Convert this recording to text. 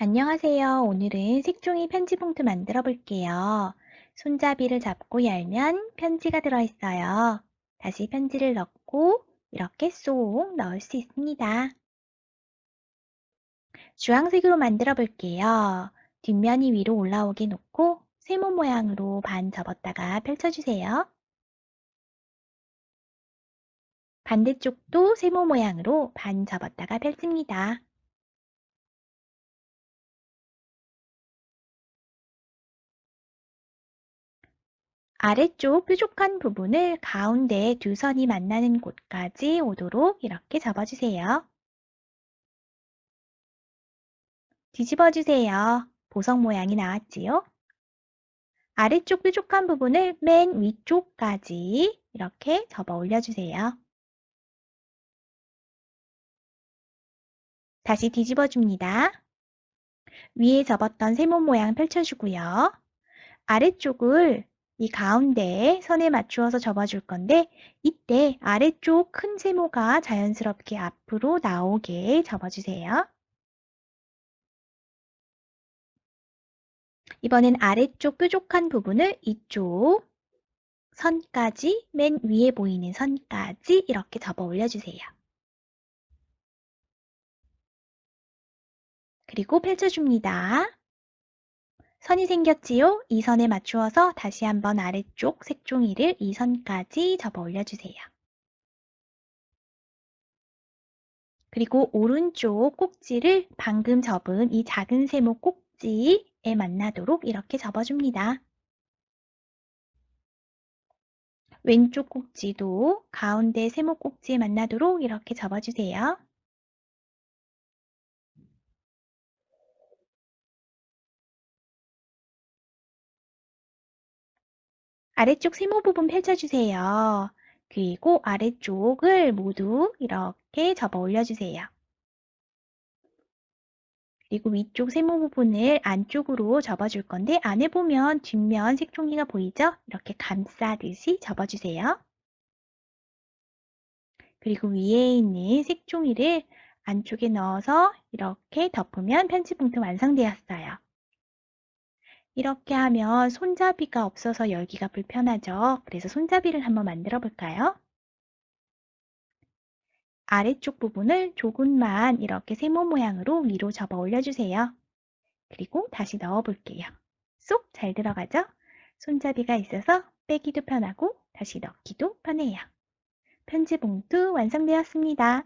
안녕하세요. 오늘은 색종이 편지 봉투 만들어 볼게요. 손잡이를 잡고 열면 편지가 들어있어요. 다시 편지를 넣고 이렇게 쏙 넣을 수 있습니다. 주황색으로 만들어 볼게요. 뒷면이 위로 올라오게 놓고 세모 모양으로 반 접었다가 펼쳐주세요. 반대쪽도 세모 모양으로 반 접었다가 펼칩니다. 아래쪽 뾰족한 부분을 가운데 두 선이 만나는 곳까지 오도록 이렇게 접어주세요. 뒤집어주세요. 보석 모양이 나왔지요? 아래쪽 뾰족한 부분을 맨 위쪽까지 이렇게 접어 올려주세요. 다시 뒤집어줍니다. 위에 접었던 세모 모양 펼쳐주고요. 아래쪽을 이 가운데 선에 맞추어서 접어줄 건데 이때 아래쪽 큰 세모가 자연스럽게 앞으로 나오게 접어주세요. 이번엔 아래쪽 뾰족한 부분을 이쪽 선까지 맨 위에 보이는 선까지 이렇게 접어 올려주세요. 그리고 펼쳐줍니다. 선이 생겼지요? 이 선에 맞추어서 다시 한번 아래쪽 색종이를 이 선까지 접어 올려주세요. 그리고 오른쪽 꼭지를 방금 접은 이 작은 세모 꼭지에 만나도록 이렇게 접어줍니다. 왼쪽 꼭지도 가운데 세모 꼭지에 만나도록 이렇게 접어주세요. 아래쪽 세모 부분 펼쳐주세요. 그리고 아래쪽을 모두 이렇게 접어 올려주세요. 그리고 위쪽 세모 부분을 안쪽으로 접어줄 건데 안에 보면 뒷면 색종이가 보이죠? 이렇게 감싸듯이 접어주세요. 그리고 위에 있는 색종이를 안쪽에 넣어서 이렇게 덮으면 편지 봉투 완성되었어요. 이렇게 하면 손잡이가 없어서 열기가 불편하죠. 그래서 손잡이를 한번 만들어 볼까요? 아래쪽 부분을 조금만 이렇게 세모 모양으로 위로 접어 올려주세요. 그리고 다시 넣어 볼게요. 쏙 잘 들어가죠? 손잡이가 있어서 빼기도 편하고 다시 넣기도 편해요. 편지 봉투 완성되었습니다.